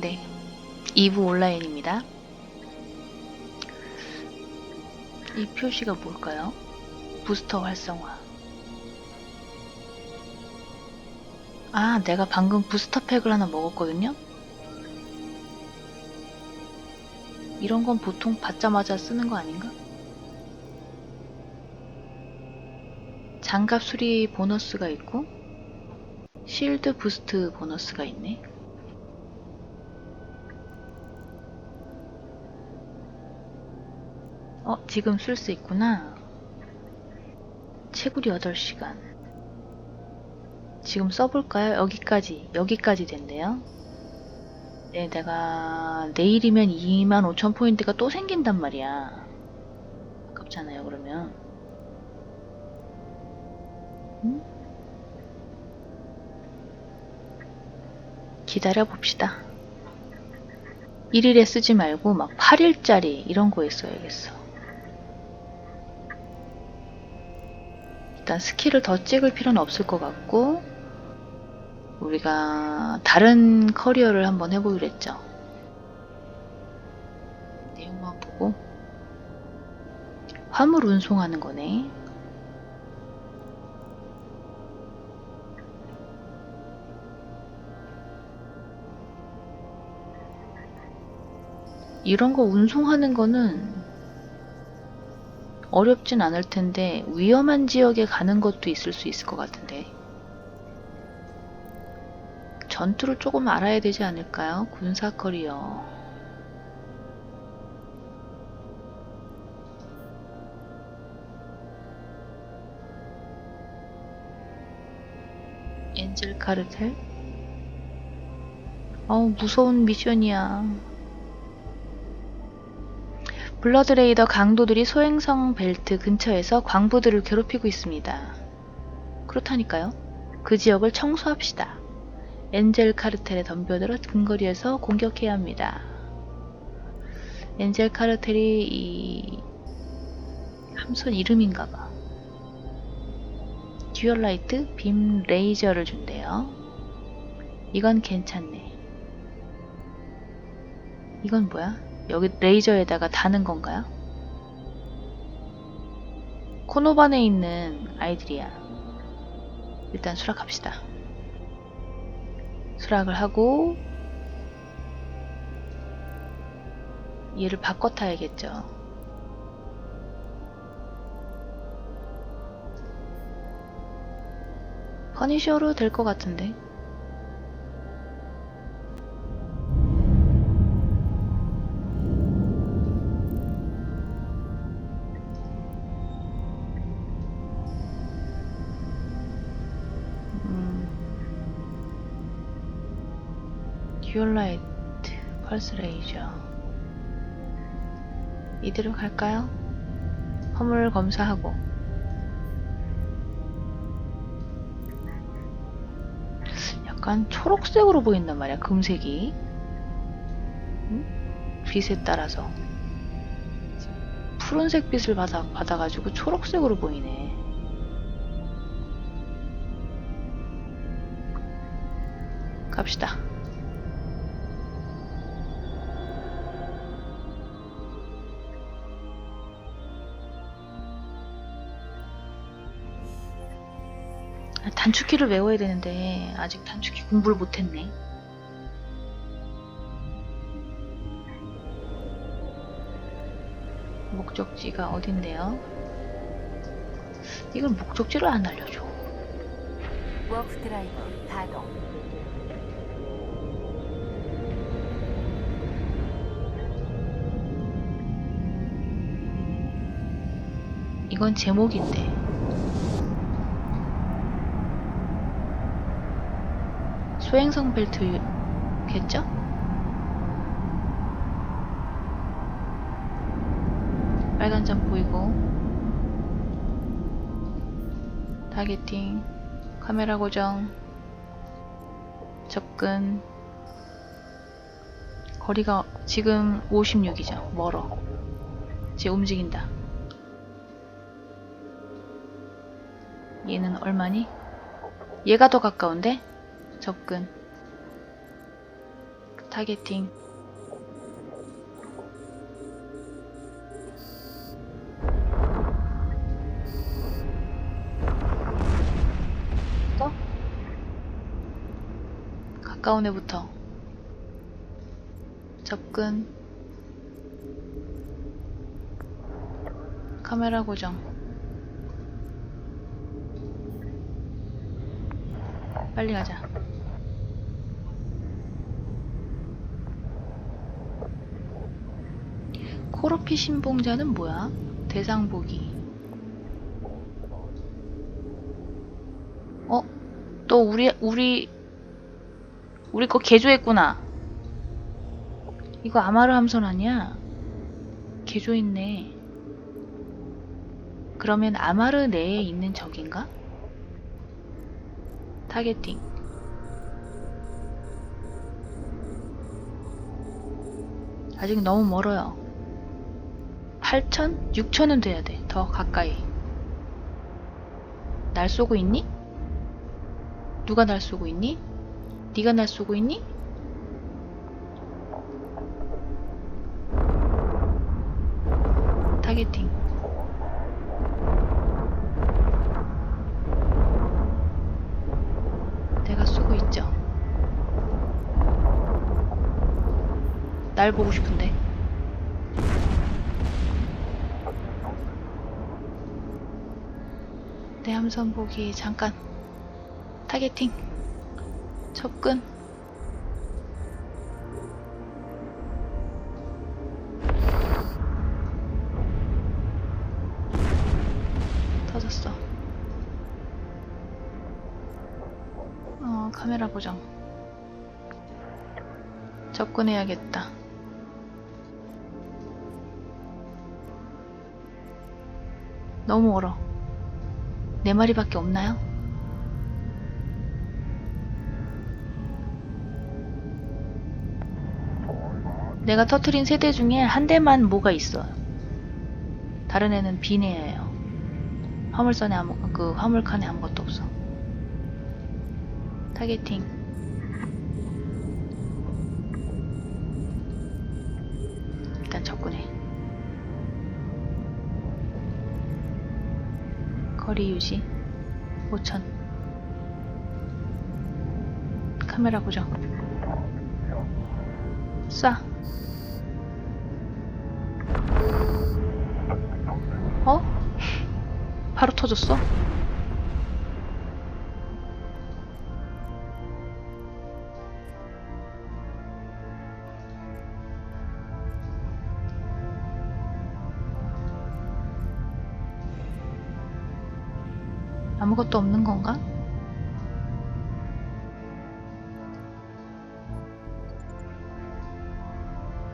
네. 2부 온라인입니다. 이 표시가 뭘까요? 부스터 활성화. 아, 내가 방금 부스터 팩을 하나 먹었거든요? 이런 건 보통 받자마자 쓰는 거 아닌가? 장갑 수리 보너스가 있고, 실드 부스트 보너스가 있네. 어, 지금 쓸 수 있구나. 채굴이 8시간. 지금 써볼까요? 여기까지, 여기까지 된대요. 네, 내가 내일이면 25,000포인트가 또 생긴단 말이야. 아깝잖아요, 그러면. 음? 기다려 봅시다. 1일에 쓰지 말고 막 8일짜리 이런 거에 써야겠어. 일단 스킬을 더 찍을 필요는 없을 것 같고 우리가 다른 커리어를 한번 해보기로 했죠. 내용만 보고 화물 운송하는 거네. 이런 거 운송하는 거는 어렵진 않을 텐데 위험한 지역에 가는 것도 있을 수 있을 것 같은데 전투를 조금 알아야 되지 않을까요? 군사 커리어 엔젤 카르텔? 어우 무서운 미션이야 블러드레이더 강도들이 소행성 벨트 근처에서 광부들을 괴롭히고 있습니다. 그렇다니까요. 그 지역을 청소합시다. 엔젤 카르텔의 덤벼들어 근거리에서 공격해야 합니다. 엔젤 카르텔이 이 함선 이름인가봐. 듀얼라이트 빔 레이저를 준대요. 이건 괜찮네. 이건 뭐야? 여기 레이저에다가 다는 건가요? 코노반에 있는 아이들이야. 일단 수락합시다. 수락을 하고 얘를 바꿔 타야겠죠. 퍼니셔로 될 것 같은데. 듀얼라이트, 펄스 레이저 이대로 갈까요? 허물 검사하고. 약간 초록색으로 보인단 말이야 금색이. 응? 빛에 따라서. 푸른색 빛을 받아, 받아가지고 초록색으로 보이네. 갑시다 단축키를 외워야 되는데 아직 단축키 공부를 못했네. 목적지가 어딘데요? 이걸 목적지를 안 알려줘. 워프 드라이버 가동. 이건 제목인데. 소행성 벨트겠죠? 빨간 점 보이고 타겟팅 카메라 고정 접근 거리가 지금 56이죠 멀어 이제 움직인다 얘는 얼마니? 얘가 더 가까운데? 접근 타겟팅. 또? 가까운 애부터. 접근. 카메라 고정. 빨리 가자. 코르피 신봉자는 뭐야? 대상 보기. 어? 너 우리 우리 우리 거 개조했구나. 이거 아마르 함선 아니야? 개조했네. 그러면 아마르 내에 있는 적인가? 타겟팅. 아직 너무 멀어요. 8천? 6천은 돼야 돼. 더 가까이. 날 쏘고 있니? 누가 날 쏘고 있니? 네가 날 쏘고 있니? 타겟팅. 내가 쏘고 있죠. 날 보고 싶은 데. 내 함선 보기 잠깐. 타겟팅. 접근. 터졌어. 어, 카메라 고정. 접근해야겠다. 너무 멀어. 네 마리밖에 없나요? 내가 터트린 세대 중에 한 대만 뭐가 있어요. 다른 애는 비네예요. 화물선에 아무 그 화물칸에 아무것도 없어. 타겟팅. 일단 접근해. 거리 유지 5천. 카메라 고정. 쏴. 어? 바로 터졌어? 아무것도 없는 건가?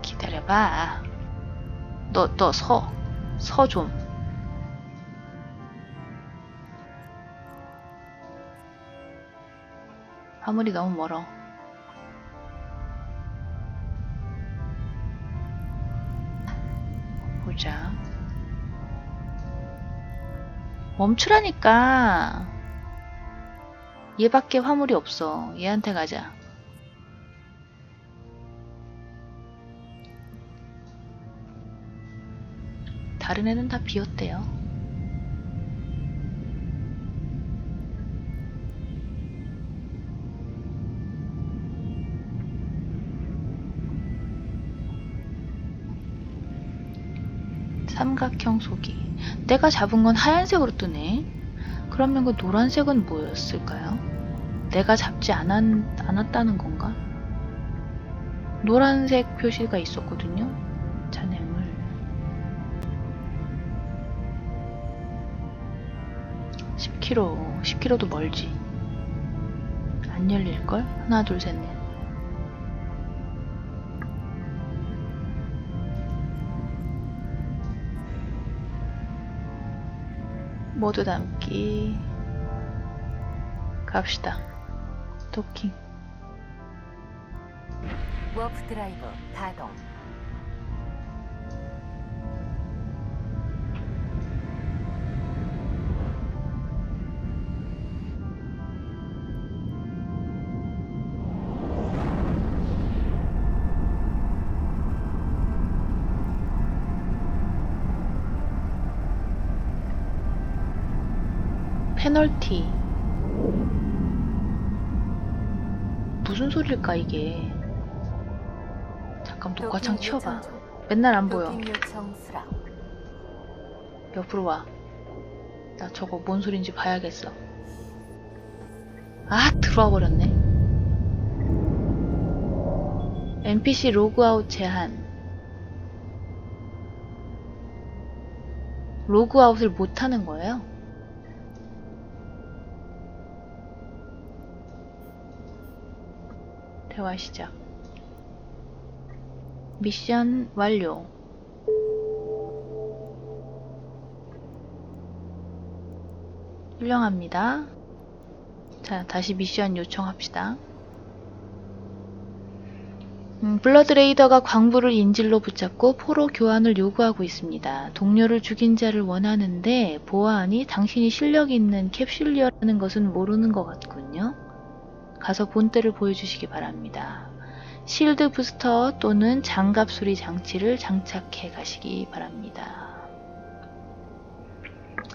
기다려봐. 너, 너 서. 서 좀. 화물이 너무 멀어. 보자. 멈추라니까. 얘밖에 화물이 없어. 얘한테 가자. 다른 애는 다 비었대요. 삼각형 속이. 내가 잡은 건 하얀색으로 뜨네. 그러면 그 노란색은 뭐였을까요? 내가 잡지 않았, 않았다는 건가? 노란색 표시가 있었거든요. 잔해물. (10 k m) (10 k m) 도 멀지 안 열릴걸 하나 둘 셋 넷 모두 담기 갑시다 도킹 워프 드라이브 가동. 페널티. 무슨 소리일까 이게? 잠깐 녹화창 치워봐. 맨날 안 보여. 옆으로 와. 나 저거 뭔 소린지 봐야겠어. 아, 들어와 버렸네. NPC 로그아웃 제한. 로그아웃을 못 하는 거예요? 대화 시작. 미션 완료. 훌륭합니다. 자, 다시 미션 요청합시다. 음, 블러드레이더가 광부를 인질로 붙잡고 포로 교환을 요구하고 있습니다. 동료를 죽인 자를 원하는데 보아하니 당신이 실력 있는 캡슐리어라는 것은 모르는 것 같군요. 가서 본때를 보여주시기 바랍니다. 실드 부스터 또는 장갑 수리 장치를 장착해 가시기 바랍니다.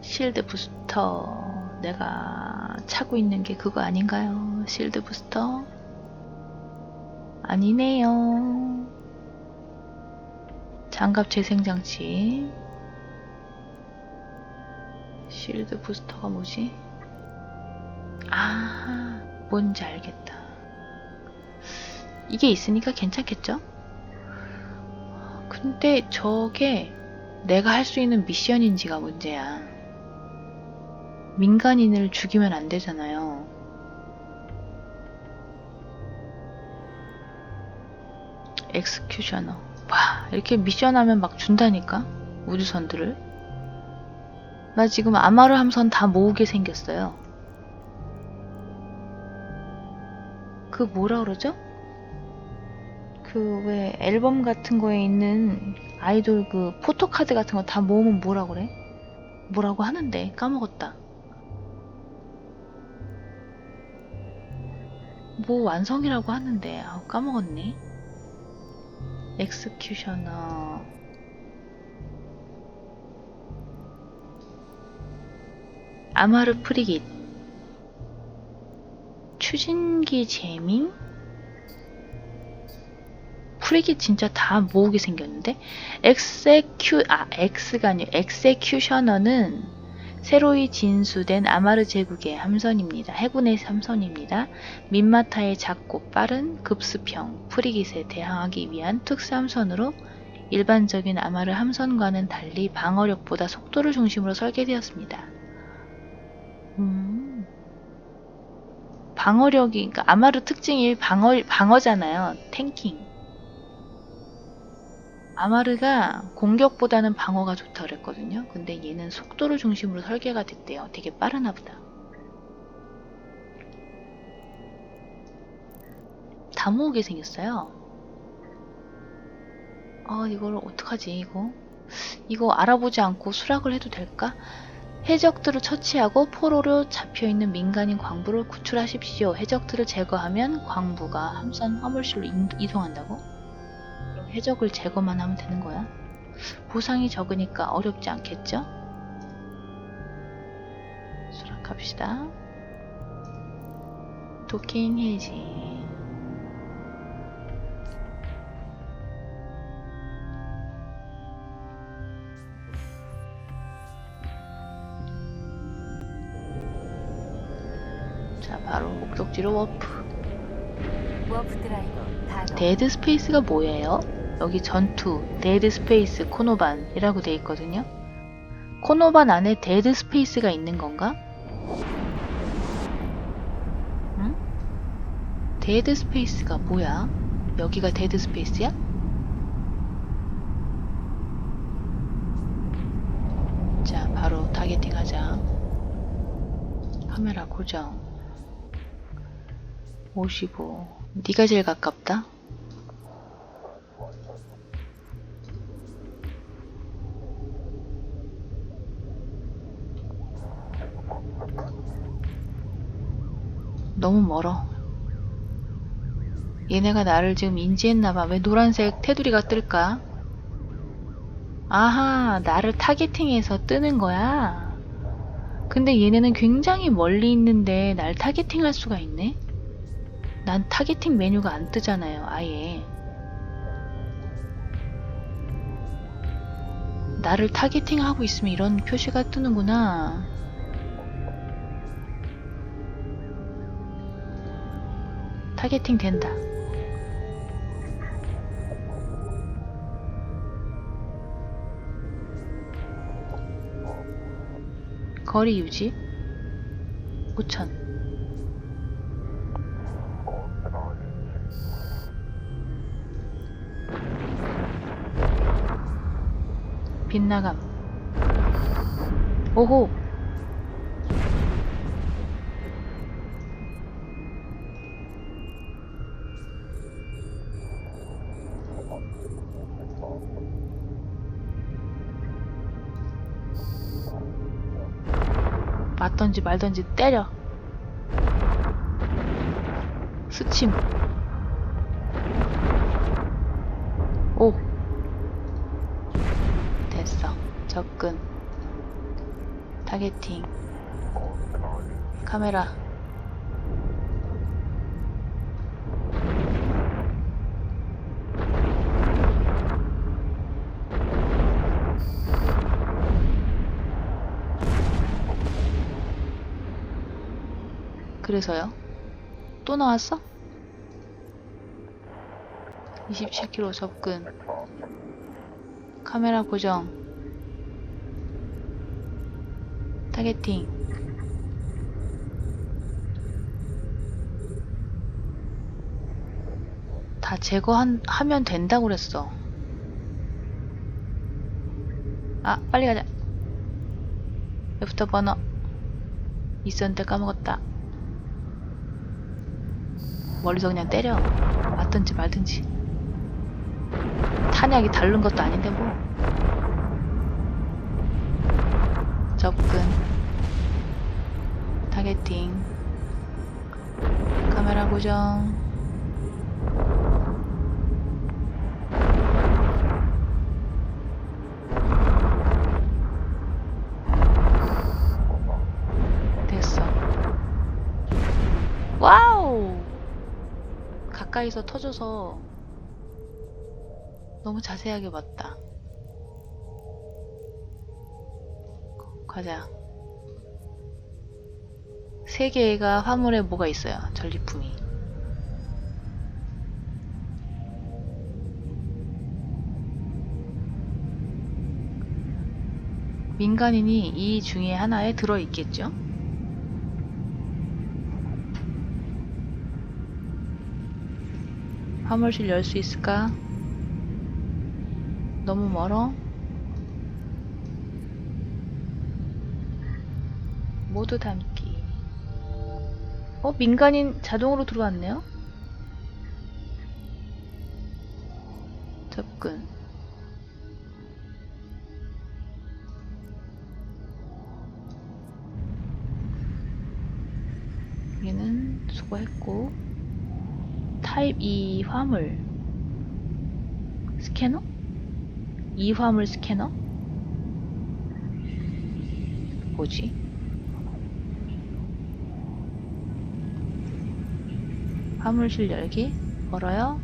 실드 부스터 내가 차고 있는 게 그거 아닌가요? 실드 부스터 아니네요. 장갑 재생 장치 실드 부스터가 뭐지? 아 뭔지 알겠다. 이게 있으니까 괜찮겠죠? 근데 저게 내가 할 수 있는 미션인지가 문제야. 민간인을 죽이면 안 되잖아요. 엑스큐셔너. 와, 이렇게 미션 하면 막 준다니까? 우주선들을. 나 지금 아마르 함선 다 모으게 생겼어요. 그 뭐라 그러죠? 그 왜 앨범 같은 거에 있는 아이돌 그 포토카드 같은 거 다 모으면 뭐라 그래? 뭐라고 하는데 까먹었다. 뭐 완성이라고 하는데 아 까먹었네. 엑스큐셔너 아마르 프리깃 추진기 재밍 프리깃 진짜 다 모으게 생겼는데 엑세큐 아 엑스가 아니고 엑세큐셔너는 새로이 진수된 아마르 제국의 함선입니다. 해군의 함선입니다. 민마타의 작고 빠른 급습형 프리깃에 대항하기 위한 특수함선으로 일반적인 아마르 함선과는 달리 방어력보다 속도를 중심으로 설계되었습니다. 음, 방어력이 그러니까 아마르 특징이 방어 방어잖아요. 탱킹. 아마르가 공격보다는 방어가 좋다 그랬거든요. 근데 얘는 속도를 중심으로 설계가 됐대요. 되게 빠르나 보다. 다 모으게 생겼어요. 아, 이걸 어떡하지, 이거? 이거 알아보지 않고 수락을 해도 될까? 해적들을 처치하고 포로로 잡혀있는 민간인 광부를 구출하십시오. 해적들을 제거하면 광부가 함선 화물실로 인- 이동한다고? 그럼 해적을 제거만 하면 되는 거야? 보상이 적으니까 어렵지 않겠죠? 수락합시다. 도킹 해지. 목적지로 워프. 데드 스페이스가 뭐예요? 여기 전투, 데드 스페이스, 코노반이라고 돼 있거든요. 코노반 안에 데드 스페이스가 있는 건가? 응? 데드 스페이스가 뭐야? 여기가 데드 스페이스야? 자, 바로 타겟팅 하자. 카메라 고정. 55. 네가 제일 가깝다. 너무 멀어. 얘네가 나를 지금 인지했나봐. 왜 노란색 테두리가 뜰까? 아하, 나를 타겟팅해서 뜨는 거야. 근데 얘네는 굉장히 멀리 있는데 날 타겟팅 할 수가 있네? 난 타겟팅 메뉴가 안 뜨잖아요, 아예. 나를 타겟팅 하고 있으면 이런 표시가 뜨는구나. 타겟팅 된다. 거리 유지 5천 빗나감. 오호. 맞던지 말던지 때려. 스침 접근. 타겟팅. 카메라. 그래서요? 또 나왔어? 27km 접근. 카메라 고정 타겟팅. 다 제거하면 된다고 그랬어. 아 빨리 가자. 애프터 버너. 있었는데 까먹었다. 멀리서 그냥 때려. 맞든지 말든지. 탄약이 다른 것도 아닌데 뭐 접근. 타겟팅. 카메라 고정. 됐어. 와우! 가까이서 터져서 너무 자세하게 봤다. 가자. 세 개가 화물에 뭐가 있어요? 전리품이. 민간인이 이 중에 하나에 들어 있겠죠? 화물실 열 수 있을까? 너무 멀어? 모두 담기. 어, 민간인 자동으로 들어왔네요? 접근. 여기는 수거했고, 타입 2 화물. 스캐너? 이화물 스캐너? 뭐지? 화물실 열기? 멀어요?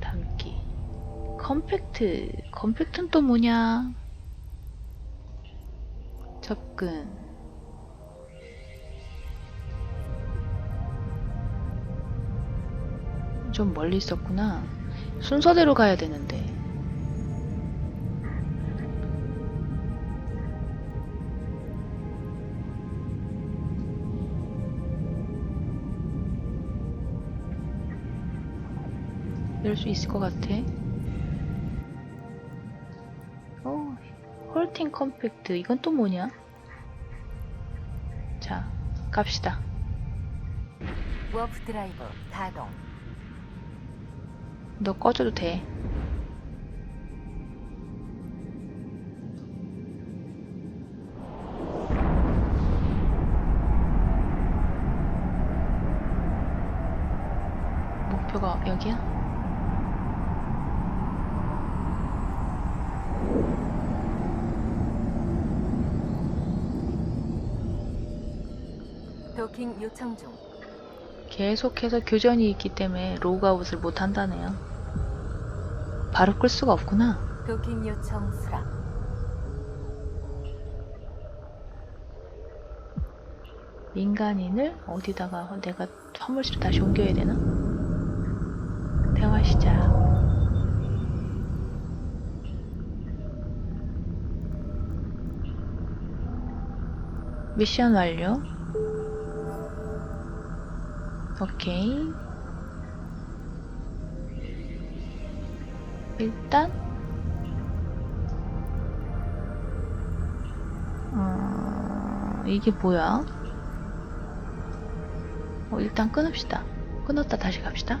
담기 컴팩트 컴팩트는 또 뭐냐? 접근 좀 멀리 있었구나. 순서대로 가야 되는데. 열수 있을 것 같아. 어, 홀팅 컴팩트. 이건 또 뭐냐? 자, 갑시다. 워프 드라이버 가동. 너 꺼져도 돼. 목표가 여기야? 도킹 요청 중. 계속해서 교전이 있기 때문에 로그아웃을 못 한다네요. 바로 끌 수가 없구나. 도킹 요청 수락. 민간인을 어디다가 내가 화물실에 다시 옮겨야 되나? 대화 시작. 미션 완료. 오케이. 일단 어, 이게 뭐야? 어, 일단 끊읍시다. 끊었다 다시 갑시다.